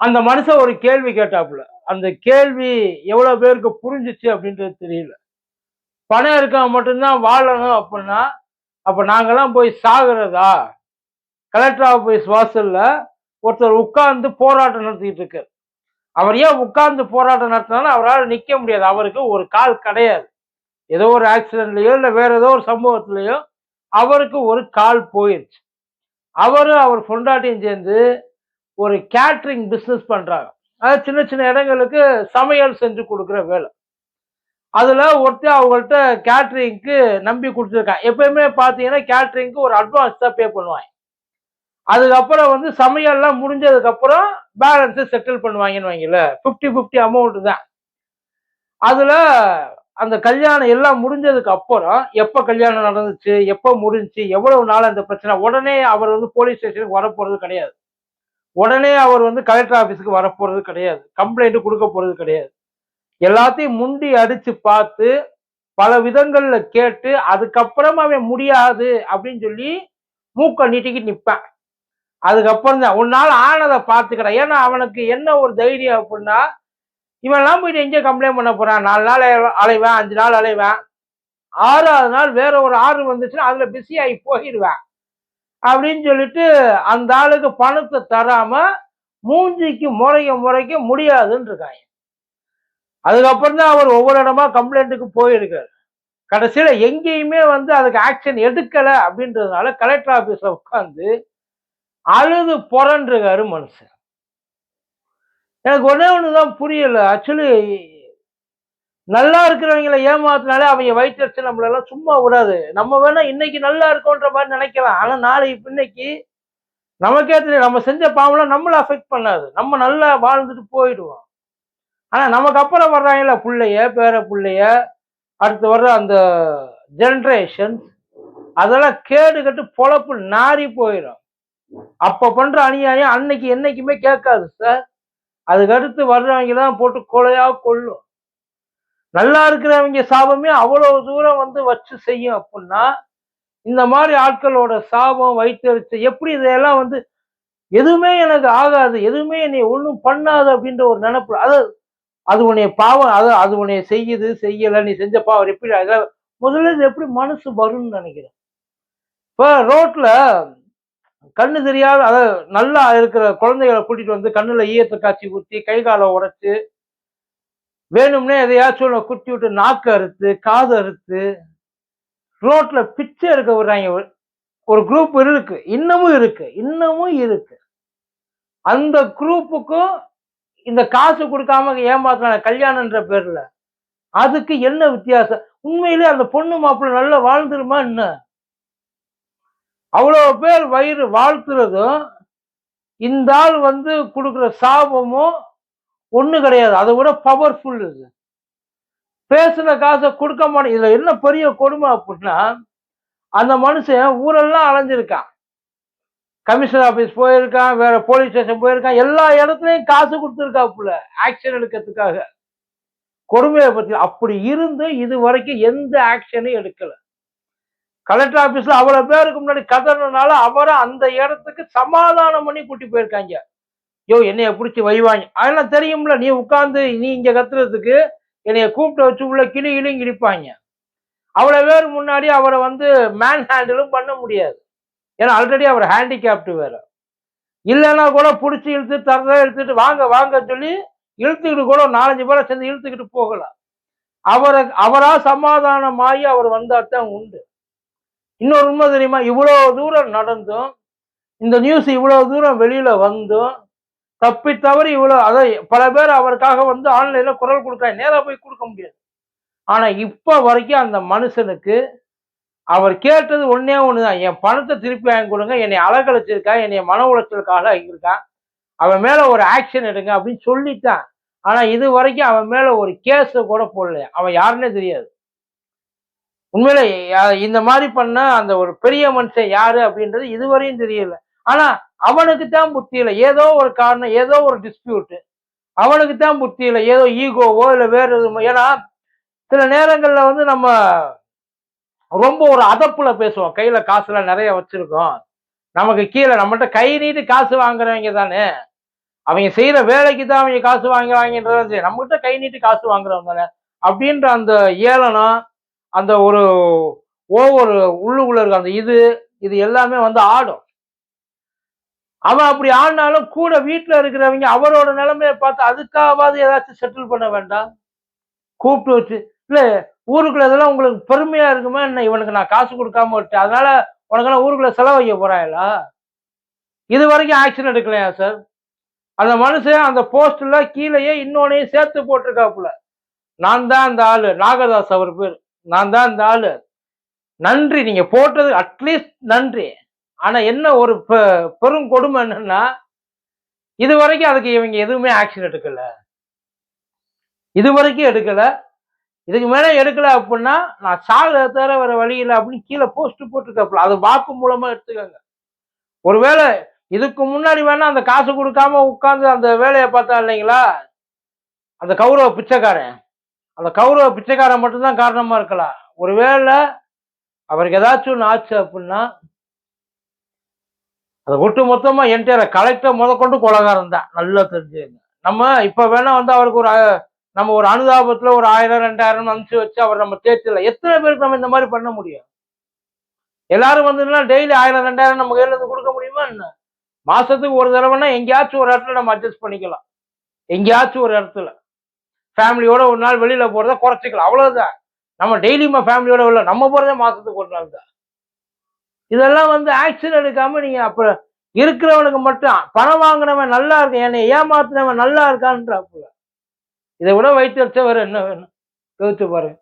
அந்த மனுஷன் ஒரு கேள்வி கேட்டாப்புல. அந்த கேள்வி எவ்வளவு பேருக்கு புரிஞ்சிச்சு அப்படின்றது தெரியல. பணம் இருக்கவன் மட்டும்தான் வாழணும் அப்படின்னா அப்ப நாங்கெல்லாம் போய் சாகுறதா? கலெக்டர் ஆஃபீஸ் வாசல்ல ஒருத்தர் உட்கார்ந்து போராட்டம் நடத்திக்கிட்டு இருக்கார். அவர் ஏன் உட்கார்ந்து போராட்டம் நடத்தினாலும் அவரால் நிற்க முடியாது. அவருக்கு ஒரு கால் கிடையாது. ஏதோ ஒரு ஆக்சிடென்ட்லையோ இல்லை வேற ஏதோ ஒரு சம்பவத்திலையோ அவருக்கு ஒரு கால் போயிடுச்சு அவரும் அவர் பொண்டாட்டியும் சேர்ந்து ஒரு கேட்ரிங் பிஸ்னஸ் பண்ணுறாங்க அதாவது சின்ன சின்ன இடங்களுக்கு சமையல் செஞ்சு கொடுக்குற வேலை. அதில் ஒருத்தர் அவங்கள்ட்ட கேட்ரிங்க்கு நம்பி கொடுத்துருக்கான் எப்பயுமே பார்த்தீங்கன்னா கேட்ரிங்க்கு ஒரு அட்வான்ஸ் தான் பே பண்ணுவாங்க. அதுக்கப்புறம் வந்து சமையல்லாம் முடிஞ்சதுக்கப்புறம் பேலன்ஸை செட்டில் பண்ணுவாங்கன்னு வைங்கல ஃபிஃப்டி ஃபிஃப்டி அமௌண்ட்டு தான். அதில் அந்த கல்யாணம் எல்லாம் முடிஞ்சதுக்கு அப்புறம் எப்போ கல்யாணம் நடந்துச்சு எப்போ முடிஞ்சுச்சு எவ்வளவு நாள் அந்த பிரச்சனை? உடனே அவர் வந்து போலீஸ் ஸ்டேஷனுக்கு வரப்போகிறது கிடையாது. உடனே அவர் வந்து கலெக்டர் ஆஃபீஸுக்கு வரப்போறது கிடையாது. கம்ப்ளைண்ட் கொடுக்க போறது கிடையாது. எல்லாத்தையும் முண்டி அடிச்சு பார்த்து பல விதங்களில் கேட்டு அதுக்கப்புறம் அவன் முடியாது அப்படின்னு சொல்லி மூக்க நீட்டிக்கிட்டு நிற்பேன் அதுக்கப்புறம் தான் உன்னால ஆனதை பார்த்துக்கிறேன். ஏன்னா அவனுக்கு என்ன ஒரு தைரியம் அப்படின்னா இவன்லாம் போயிட்டு எங்கே கம்ப்ளைண்ட் பண்ண போகிறான் நாலு நாள் அலைவேன் அஞ்சு நாள் அலைவேன். ஆறாவது நாள் வேற ஒரு ஆறு வந்துச்சுன்னா அதில் பிஸியாகி போயிடுவேன். அப்படின்னு சொல்லிட்டு அந்த ஆளுக்கு பணத்தை தராம மூஞ்சிக்கு முறைய முறைக்க முடியாதுன்னு இருக்காங்க அதுக்கப்புறம் தான் அவர் ஒவ்வொரு இடமா கம்ப்ளைண்ட்டுக்கு போயிருக்காரு. கடைசியில எங்கேயுமே வந்து அதுக்கு ஆக்ஷன் எடுக்கலை அப்படின்றதுனால கலெக்டர் ஆஃபீஸில் உட்காந்து அழுது புறன்றிருக்காரு மனுஷன். எனக்கு ஒன்றே ஒன்று தான் புரியல. ஆக்சுவலி நல்லா இருக்கிறவங்கள ஏமாத்தினாலே அவங்க வயிற்றுச்சு நம்மளெல்லாம் சும்மா விடாது. நம்ம வேணா இன்னைக்கு நல்லா இருக்கோன்ற மாதிரி நினைக்கலாம். ஆனால் நாளைக்கு இன்னைக்கு நமக்கே தெரியும் நம்ம செஞ்ச பாவம்லாம் நம்மளை அஃபெக்ட் பண்ணாது. நம்ம நல்லா வாழ்ந்துட்டு போயிடுவோம். ஆனா நமக்கு அப்புறம் வர்றாங்கல்ல பிள்ளைய பேர பிள்ளைய அடுத்து வர்ற அந்த ஜென்ரேஷன் அதெல்லாம் கேடு கட்டு பொழப்பு நாறி போயிடும். அப்போ பண்ணுற அநியாயம் அன்னைக்கு என்னைக்குமே கேட்காது சார் அதுக்கடுத்து வர்றவங்க தான் போட்டு கொலையாக கொள்ளும் நல்லா இருக்கிறவங்க சாபமே அவ்வளோ தூரம் வந்து வச்சு செய்யும் அப்படின்னா இந்த மாதிரி ஆட்களோட சாபம் வைத்தறிச்சு எப்படி இதையெல்லாம் வந்து எதுவுமே எனக்கு ஆகாது எதுவுமே என்னை ஒன்றும் பண்ணாது அப்படின்ற ஒரு நினப்பு அது அது உன்னைய பாவம் அது அது உன்னைய செய்யுது செய்யலை நீ செஞ்ச பாவம் எப்படி அதாவது முதல்ல இது எப்படி மனசு வரும்னு நினைக்கிறேன். இப்போ ரோட்டில் கண்ணு தெரியாத அதாவது நல்லா இருக்கிற குழந்தைகளை கூட்டிகிட்டு வந்து கண்ணில் ஈயத்தை காய்ச்சி ஊற்றி கை காலை உடச்சி வேணும்னே எதையாச்சும் ஒன்று குத்தி விட்டு நாக்கு அறுத்து காது அறுத்து ரோட்ல பிச்சை எடுக்க விடுறாங்க. ஒரு- ஒரு குரூப் இருக்கு. இன்னமும் இருக்கு. இன்னமும் இருக்கு. அந்த குரூப்புக்கும் இந்த காசு கொடுக்காம ஏமாத்துறாங்க. கல்யாணம்ன்ற பேர்ல. அதுக்கு என்ன வித்தியாசம்? உண்மையிலே அந்த பொண்ணு மாப்பிள்ளை நல்லா வாழ்ந்துருமா என்ன? அவ்வளோ பேர் வயிறு வாழ்த்துறதும் இந்த ஆள் வந்து கொடுக்குற சாபமும் ஒன்றும் கிடையாது. அதை விட பவர்ஃபுல் இது. பேசுன காசை கொடுக்க மாட்டேன் இதுல என்ன பெரிய கொடுமை அப்படின்னா அந்த மனுஷன் ஊரெல்லாம் அலைஞ்சிருக்கான். கமிஷனர் ஆபீஸ் போயிருக்கான் வேற போலீஸ் ஸ்டேஷன் போயிருக்கான் எல்லா இடத்துலையும் காசு கொடுத்துருக்காப்புல ஆக்ஷன் எடுக்கிறதுக்காக. கொடுமையை பத்தி அப்படி இருந்து இது வரைக்கும் எந்த ஆக்ஷனும் எடுக்கல. கலெக்டர் ஆபீஸ்ல அவ்வளோ பேருக்கு முன்னாடி கதறனால அவரை அந்த இடத்துக்கு சமாதானம் பண்ணி கூட்டி போயிருக்காங்க. யோ என்னைய பிடிச்சி வைவாங்க. அதெல்லாம் தெரியும்ல நீ உட்காந்து நீ இங்கே கத்துறதுக்கு என்னைய கூப்பிட்டு வச்சு உள்ள கிளி கிளியும் கிழிப்பாங்க அவ்வளோ பேர் முன்னாடி அவரை வந்து மேன் ஹேண்டிலும் பண்ண முடியாது. ஏன்னா ஆல்ரெடி அவர் ஹேண்டிகேப்டு வேற. இல்லைன்னா கூட பிடிச்சி இழுத்து தரதா இழுத்துட்டு வாங்க வாங்க சொல்லி இழுத்துக்கிட்டு கூட நாலஞ்சு பேரை சேர்ந்து இழுத்துக்கிட்டு போகலாம். அவரை அவரா சமாதானமாகி அவர் வந்தாதான் உண்டு. இன்னொரு உண்மை தெரியுமா? இவ்வளோ தூரம் நடந்தும் இந்த நியூஸ் இவ்வளோ தூரம் வெளியில் வந்தும் தப்பி தவறி இவ்வளோ அதை பல பேர் அவருக்காக வந்து ஆன்லைனில் குரல் கொடுக்க நேராக போய் கொடுக்க முடியாது. ஆனா இப்போ வரைக்கும் அந்த மனுஷனுக்கு அவர் கேட்டது ஒண்ணே தான் என் பணத்தை திருப்பி வாங்கி கொடுங்க என்னை அலக்கழிச்சிருக்கா என்னை மன உளைச்சலுக்காக இருக்கான் அவன் மேல ஒரு ஆக்ஷன் எடுங்க அப்படின்னு சொல்லிட்டான். ஆனா இது வரைக்கும் அவன் மேல ஒரு கேஸை கூட போடல அவன் யாருன்னே தெரியாது. உண்மையில இந்த மாதிரி பண்ண அந்த ஒரு பெரிய மனுஷன் யாரு அப்படின்றது இதுவரையும் தெரியல. ஆனா அவனுக்கு தான் புத்தி இல்லை. ஏதோ ஒரு காரணம் ஏதோ ஒரு டிஸ்பியூட்டு அவனுக்கு தான் புத்தி இல்லை. ஏதோ ஈகோவோ இல்லை வேறு எதுவும். ஏன்னா சில நேரங்களில் வந்து நம்ம ரொம்ப ஒரு அதப்புல பேசுவோம். கையில் காசுலாம் நிறைய வச்சுருக்கோம். நமக்கு கீழே நம்மகிட்ட கை நீட்டு காசு வாங்குறவங்க தானே. அவங்க செய்கிற வேலைக்கு தான் அவங்க காசு வாங்கி சரி நம்மகிட்ட கை நீட்டி காசு வாங்குறவங்க தானே. அப்படின்ற அந்த ஏளனம் அந்த ஒரு ஒவ்வொரு உள்ளுக்குள்ள இருக்க அந்த இது இது எல்லாமே வந்து ஆடும். அவன் அப்படி ஆடினாலும் கூட வீட்டில் இருக்கிறவங்க அவரோட நிலைமையை பார்த்து அதுக்காவது ஏதாச்சும் செட்டில் பண்ண வேண்டாம். கூப்பிட்டு வச்சு இல்லை ஊருக்குள்ள இதெல்லாம் உங்களுக்கு பெருமையா இருக்குமா? என்ன இவனுக்கு நான் காசு கொடுக்காம விட்டேன். அதனால உனக்கெல்லாம் ஊருக்குள்ள செலவு வைக்க இது வரைக்கும் ஆக்ஷன் எடுக்கலையா சார் அந்த மனுஷன் அந்த போஸ்ட்ல கீழேயே இன்னொன்னையும் சேர்த்து போட்டிருக்காப்புல. நான் தான் அந்த ஆளு. நாகதாஸ் அவர் பேர். நான் தான் அந்த ஆளு. நன்றி. நீங்க போட்டது அட்லீஸ்ட் நன்றி. ஆனா என்ன ஒரு பெ- பெரும் கொடுமை என்னன்னா இது வரைக்கும் அதுக்கு இவங்க எதுவுமே ஆக்ஷன் எடுக்கல. இது வரைக்கும் எடுக்கல. இதுக்கு மேல எடுக்கல அப்படின்னா நான் சாகிறத தவிர வர வழி இல்லை அப்படின்னு கீழே போஸ்ட் போட்டிருக்காப்புல. அது வாக்கு மூலமா எடுத்துக்கோங்க. ஒருவேளை இதுக்கு முன்னாடி வேணா அந்த காசு கொடுக்காம உட்கார்ந்து அந்த வேலையை பார்த்தா இல்லைங்களா? அந்த கௌரவ பிச்சைக்காரன். அந்த கௌரவ பிச்சைக்காரன் மட்டும்தான் காரணமா இருக்கலாம். ஒருவேளை அவருக்கு ஏதாச்சும் ஒன்று ஆச்சு அப்படின்னா அது ஒட்டு மொத்தமா என்டையர் கலெக்டர் முதற்கொண்டு கொலகாரம் தான். நல்லா தெரிஞ்சுங்க. நம்ம இப்ப வேணா வந்து அவருக்கு ஒரு நம்ம ஒரு அனுதாபத்துல ஒரு ஆயிரம் ரெண்டாயிரம் அனுப்பிச்சு வச்சு அவர் நம்ம தேய்ச்சல எத்தனை பேருக்கு நம்ம இந்த மாதிரி பண்ண முடியும்? எல்லாரும் வந்து டெய்லி ஆயிரம் ரெண்டாயிரம் நம்ம கையில இருந்து கொடுக்க முடியுமா என்ன? மாசத்துக்கு ஒரு தடவைனா எங்கேயாச்சும் ஒரு இடத்துல நம்ம அட்ஜஸ்ட் பண்ணிக்கலாம். எங்கேயாச்சும் ஒரு இடத்துல. ஃபேமிலியோட ஒரு நாள் வெளியில போறத குறைச்சிக்கலாம். அவ்வளவுதான். நம்ம டெய்லியுமா ஃபேமிலியோட உள்ள நம்ம போறதே மாசத்துக்கு ஒரு நாள் தான். இதெல்லாம் வந்து ஆக்ஷன் எடுக்காம நீங்க அப்போ இருக்கிறவனுக்கு மட்டும் பணம் வாங்கினவன் நல்லா இருக்கு என்னை ஏமாத்தினவன் நல்லா இருக்கான்றாப்புல. இதை விட வைத்தியத்தை வேற என்ன வேணும்? யோசிச்சு பாருங்க.